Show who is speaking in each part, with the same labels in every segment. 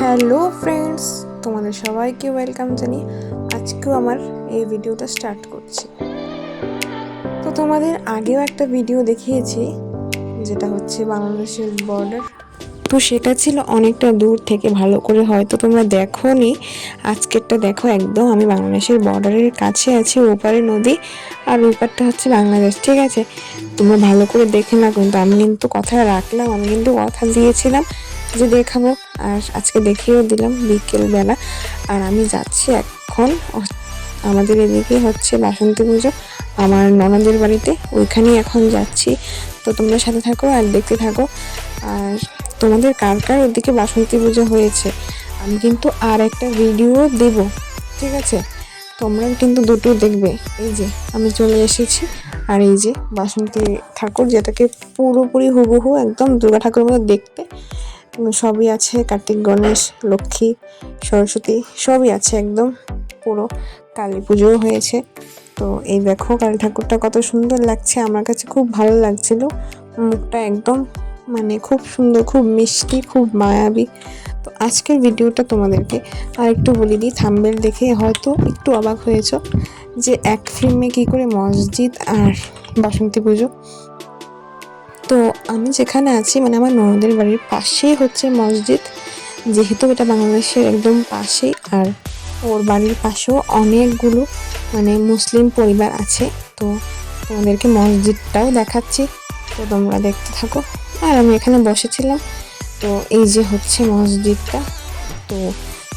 Speaker 1: Hello friends, তোমাদের সবাইকে welcome জানি আজকেও আমার এই ভিডিওটা স্টার্ট করছি। তো তোমাদের আগেও একটা ভিডিও দেখিয়েছি, যেটা হচ্ছে বাংলাদেশের বর্ডার তো সেটা ছিল অনেকটা দূর থেকে, ভালো করে হয়তো তোমরা দেখো নি আজকেরটা দেখো একদম, আমি বাংলাদেশের বর্ডারের কাছে আছি, ওপারে নদী, আর ওপারটা হচ্ছে বাংলাদেশ, ঠিক আছে? তোমরা ভালো করে দেখে না কিন্তু আমি কিন্তু কথা রাখলাম, আমি কিন্তু কথা দিয়েছিলাম। যে দেখাবো। আর আজকে দেখিয়েও দিলাম বিকেলবেলা। আর আমি যাচ্ছি এখন আমাদের এদিকে হচ্ছে বাসন্তী পুজো। আমার ননদের বাড়িতে। ওইখানেই এখন যাচ্ছি। তো তোমরা সাথে থাকো আর দেখতে থাকো। আর তোমাদের কার কার ওদিকে বাসন্তী পুজো হয়েছে? আমি কিন্তু আর একটা ভিডিও দেব। ঠিক আছে? তোমরা কিন্তু দুটো দেখবে। এই যে, আমি চলে এসেছি। আর এই যে বাসন্তী ঠাকুর যেটাকে পুরোপুরি হুবহু একদম দুর্গা ঠাকুর মতো দেখতে। সবই আছে, কার্তিক, গণেশ, লক্ষ্মী, সরস্বতী, সবই আছে একদম। পুরো কালী পুজোও হয়েছে। তো এই দেখো, কালী ঠাকুরটা কত সুন্দর লাগছে, আমার কাছে খুব ভালো লাগছিল। মুখটা একদম মানে খুব সুন্দর, খুব মিষ্টি, খুব মায়াবী। তো আজকের ভিডিওটা তোমাদেরকে আর একটু বলে দিই, থাম্বেল দেখে হয়তো একটু অবাক হয়েছ যে এক ফিল্মে কী করে মসজিদ আর বাসন্তী পুজো তো আমি যেখানে আছি মানে আমার ননদের বাড়ির পাশেই হচ্ছে মসজিদ। যেহেতু এটা বাংলাদেশের একদম পাশেই, আর ওর বাড়ির পাশেও অনেকগুলো মানে মুসলিম পরিবার আছে। তো তোমাদেরকে মসজিদটাও দেখাচ্ছি। তো তোমরা দেখতে থাকো। আর আমি এখানে বসেছিলাম। তো এই যে হচ্ছে মসজিদটা, তো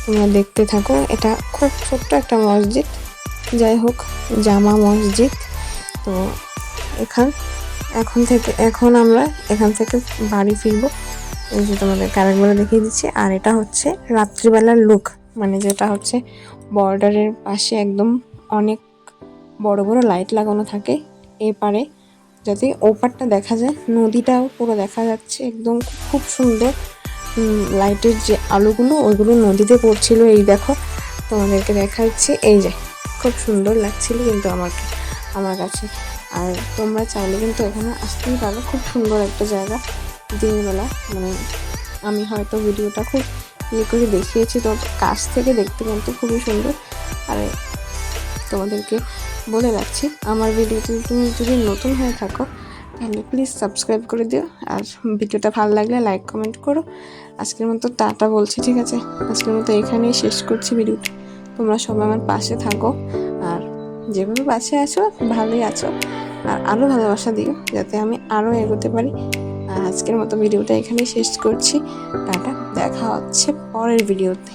Speaker 1: তোমরা দেখতে থাকো। এটা খুব ছোট্ট একটা মসজিদ। যাই হোক, জামা মসজিদ। তো এখান এখন থেকে এখন আমরা এখান থেকে বাড়ি ফিরবো। এই যে তোমাদের আরেকবার দেখিয়ে দিচ্ছি। আর এটা হচ্ছে রাত্রিবেলার লুক মানে যেটা হচ্ছে বর্ডারের পাশে একদম অনেক বড় বড় লাইট লাগানো থাকে এপারে, যাতে ওপারটা দেখা যায়, নদীটাও পুরো দেখা যাচ্ছে একদম খুব সুন্দর। লাইটের যে আলোগুলো, ওইগুলো নদীতে পড়ছিল এই দেখো। তোমাদেরকে দেখাচ্ছি। এই যে, খুব সুন্দর লাগছিল কিন্তু আমাকে আমার কাছে। আর তোমরা চাইলে কিন্তু এখানে আসতেই পারো। খুব সুন্দর একটা জায়গা দিনের বেলা মানে আমি হয়তো ভিডিওটা খুব ইয়ে করে দেখিয়েছি। তো কাছ থেকে দেখতে কিন্তু খুবই সুন্দর। আর তোমাদেরকে বলে রাখছি, আমার ভিডিওতে তুমি যদি নতুন হয়ে থাকো, তাহলে প্লিজ সাবস্ক্রাইব করে দিও। আর ভিডিওটা ভালো লাগলে লাইক কমেন্ট করো। আজকের মতো টাটা বলছি, ঠিক আছে? আজকের মতো এখানেই শেষ করছি ভিডিওটা। তোমরা সবাই আমার পাশে থাকো। যেভাবে বাসে আছো, ভালোই আছো। আর আরও ভালোবাসা দিও, যাতে আমি আরও এগোতে পারি। আজকের মতো ভিডিওটা এখানেই শেষ করছি। টাটা, দেখা হচ্ছে পরের ভিডিওতে।